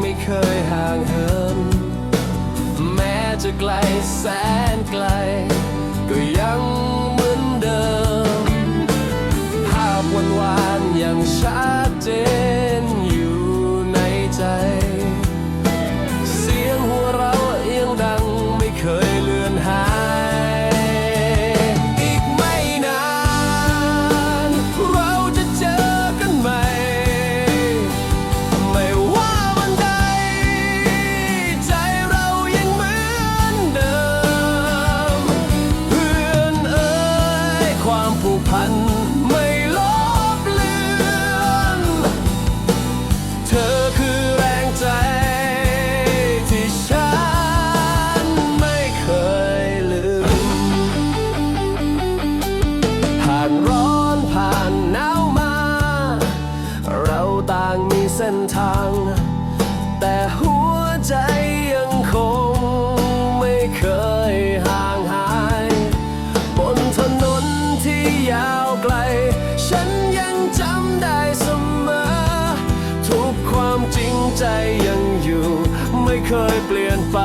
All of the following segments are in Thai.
ไม่เคยห่างเหิน แม้จะไกลแสนไกล ก็ยัง ต่างมีเส้นทาง แต่หัวใจยังคงไม่เคยห่างหาย บนถนนที่ยาวไกล ฉันยังจำได้เสมอ ทุกความจริงใจยังอยู่ ไม่เคยเปลี่ยนไป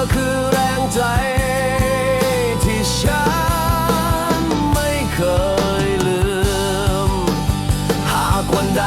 ธอคือแรงใจ ที่ฉันไม่เคยลืม หากวันใด